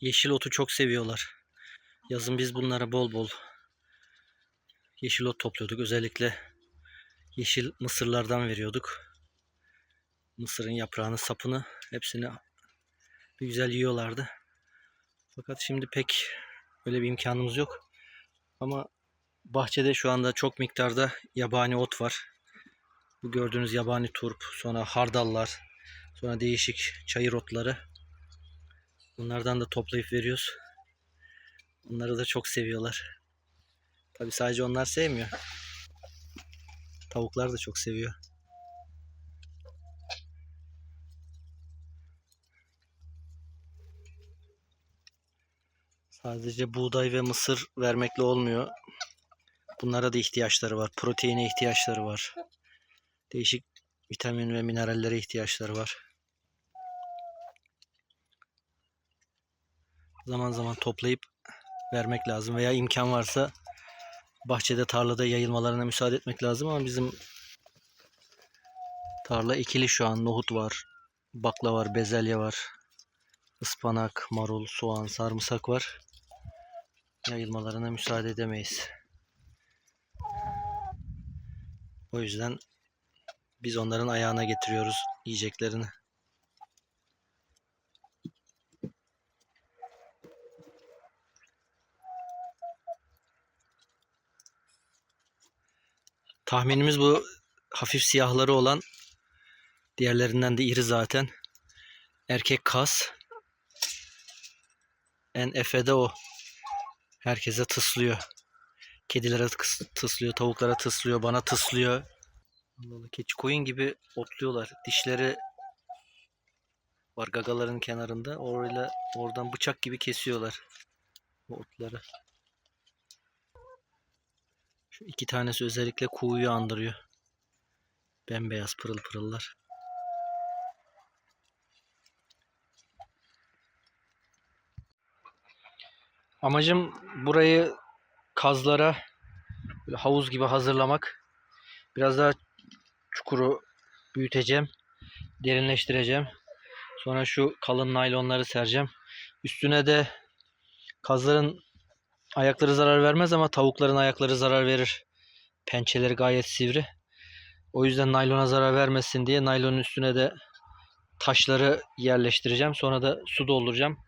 Yeşil otu çok seviyorlar. Yazın biz bunlara bol bol yeşil ot topluyorduk. Özellikle yeşil mısırlardan veriyorduk. Mısırın yaprağını, sapını hepsini bir güzel yiyorlardı. Fakat şimdi pek öyle bir imkanımız yok. Ama bahçede şu anda çok miktarda yabani ot var. Bu gördüğünüz yabani turp, sonra hardallar, sonra değişik çayır otları. Bunlardan da toplayıp veriyoruz. Onları da çok seviyorlar. Tabi sadece onlar sevmiyor. Tavuklar da çok seviyor. Sadece buğday ve mısır vermekle olmuyor. Bunlara da ihtiyaçları var. Proteine ihtiyaçları var. Değişik vitamin ve minerallere ihtiyaçları var. Zaman zaman toplayıp vermek lazım veya imkan varsa bahçede tarlada yayılmalarına müsaade etmek lazım ama bizim tarla ikili şu an nohut var, bakla var, bezelye var, ıspanak, marul, soğan, sarımsak var. Yayılmalarına müsaade edemeyiz. O yüzden biz onların ayağına getiriyoruz yiyeceklerini. Tahminimiz bu hafif siyahları olan diğerlerinden de iri zaten. Erkek kas. En efede o. Herkese tıslıyor. Kedilere tıs- tıslıyor, tavuklara tıslıyor, bana tıslıyor. Allah Allah, keçi koyun gibi otluyorlar. Dişleri var gagaların kenarında. Orayla oradan bıçak gibi kesiyorlar o otları. Şu iki tanesi özellikle kuğuyu andırıyor. Bembeyaz pırıl pırıllar. Amacım burayı kazlara böyle havuz gibi hazırlamak. Biraz daha çukuru büyüteceğim. Derinleştireceğim. Sonra şu kalın naylonları sereceğim. Üstüne de kazların ayakları zarar vermez ama tavukların ayakları zarar verir. Pençeleri gayet sivri. O yüzden naylona zarar vermesin diye naylonun üstüne de taşları yerleştireceğim. Sonra da su dolduracağım.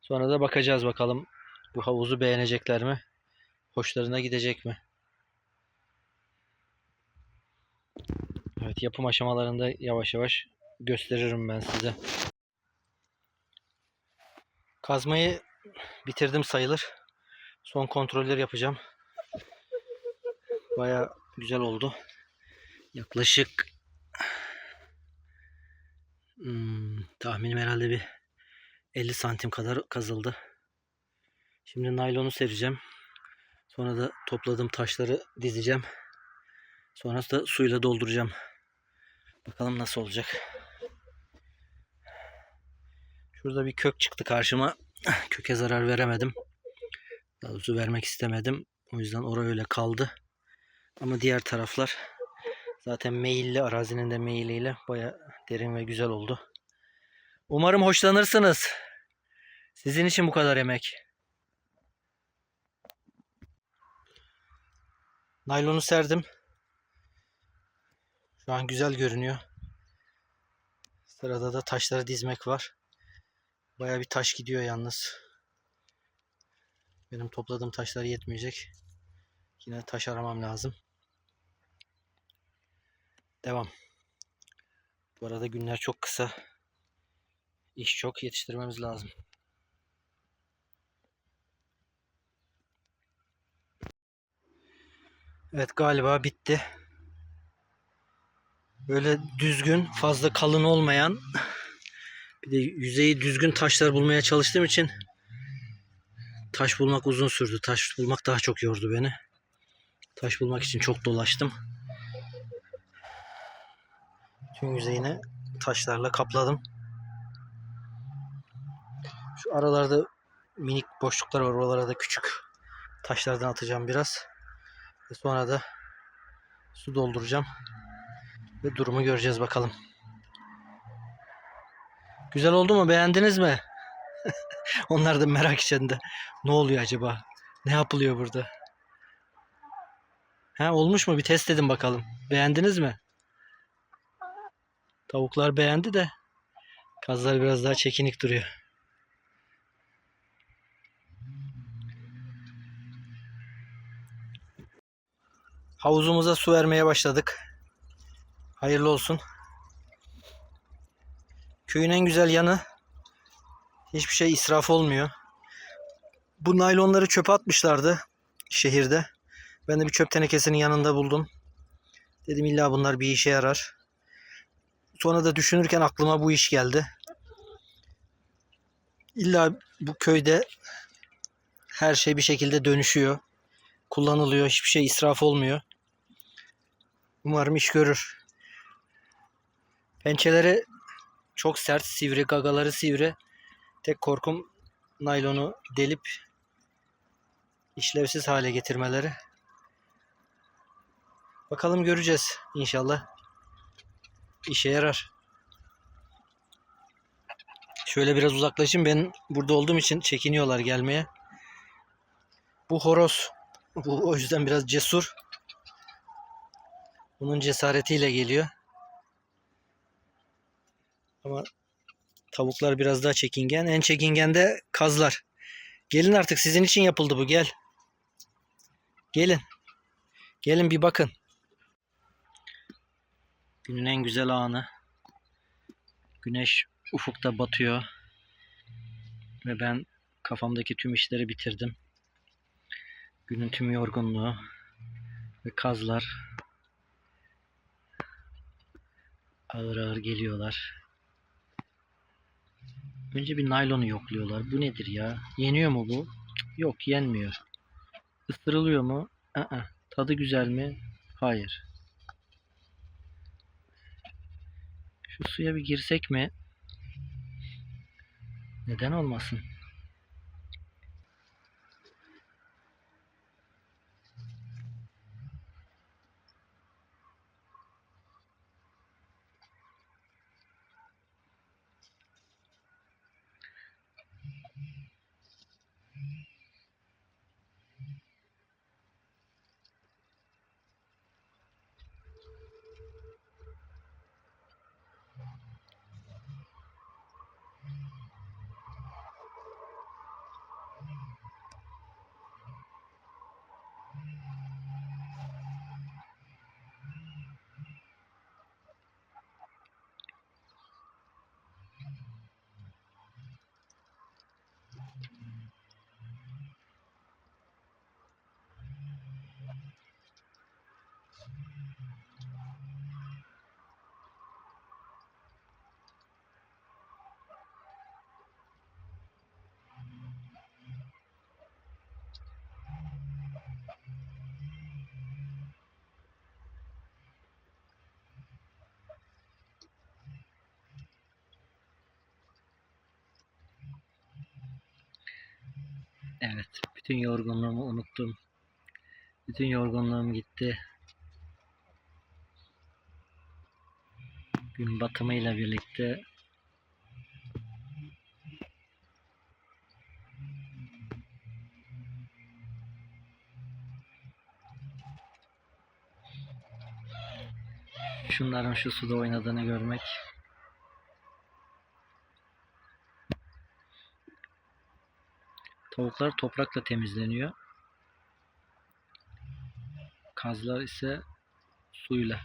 Sonra da bakacağız bakalım bu havuzu beğenecekler mi? Hoşlarına gidecek mi? Evet yapım aşamalarında yavaş yavaş gösteririm ben size. Kazmayı bitirdim sayılır. Son kontrolleri yapacağım. Baya güzel oldu. Yaklaşık hmm, tahminim herhalde bir 50 santim kadar kazıldı. Şimdi naylonu sereceğim. Sonra da topladığım taşları dizeceğim. Sonrasında suyla dolduracağım. Bakalım nasıl olacak. Şurada bir kök çıktı karşıma. Köke zarar veremedim. Daha doğrusu vermek istemedim. O yüzden orası öyle kaldı. Ama diğer taraflar zaten meyilli arazinin de meyiliyle baya derin ve güzel oldu. Umarım hoşlanırsınız. Sizin için bu kadar emek. Naylonu serdim. Şu an güzel görünüyor. Sırada da taşları dizmek var. Baya bir taş gidiyor yalnız. Benim topladığım taşlar yetmeyecek. Yine taş aramam lazım. Devam. Bu arada günler çok kısa. İş çok yetiştirmemiz lazım. Evet galiba bitti. Böyle düzgün, fazla kalın olmayan bir de yüzeyi düzgün taşlar bulmaya çalıştığım için taş bulmak uzun sürdü. Taş bulmak daha çok yordu beni. Taş bulmak için çok dolaştım. Tüm yüzeyini taşlarla kapladım. Şu aralarda minik boşluklar var. Oralara da küçük taşlardan atacağım biraz. Ve sonra da su dolduracağım. Ve durumu göreceğiz bakalım. Güzel oldu mu? Beğendiniz mi? Onlar da merak içinde. Ne oluyor acaba? Ne yapılıyor burada? Ha olmuş mu? Bir test edin bakalım. Beğendiniz mi? Tavuklar beğendi de kazlar biraz daha çekinik duruyor. Havuzumuza su vermeye başladık. Hayırlı olsun. Köyün en güzel yanı hiçbir şey israf olmuyor. Bu naylonları çöpe atmışlardı şehirde. Ben de bir çöp tenekesinin yanında buldum. Dedim illa bunlar bir işe yarar. Sonra da düşünürken aklıma bu iş geldi. İlla bu köyde her şey bir şekilde dönüşüyor. Kullanılıyor. Hiçbir şey israf olmuyor. Umarım iş görür. Pençeleri çok sert, sivri, gagaları sivri. Tek korkum naylonu delip işlevsiz hale getirmeleri. Bakalım göreceğiz inşallah. İşe yarar. Şöyle biraz uzaklaşayım. Ben burada olduğum için çekiniyorlar gelmeye. Bu horoz. Bu o yüzden biraz cesur. Bunun cesaretiyle geliyor. Ama tavuklar biraz daha çekingen. En çekingen de kazlar. Gelin artık sizin için yapıldı bu gel. Gelin. Gelin bir bakın. Günün en güzel anı. Güneş ufukta batıyor. Ve ben kafamdaki tüm işleri bitirdim. Günün tüm yorgunluğu ve kazlar ağır ağır geliyorlar. Önce bir naylonu yokluyorlar. Bu nedir ya? Yeniyor mu bu? Yok yenmiyor. Isırılıyor mu? Aa, tadı güzel mi? Hayır. Şu suya bir girsek mi? Neden olmasın? Evet, bütün yorgunluğumu unuttum. Bütün yorgunluğum gitti. Gün batımıyla birlikte şunların şu suda oynadığını görmek Tavuklar toprakla temizleniyor. Kazlar ise suyla.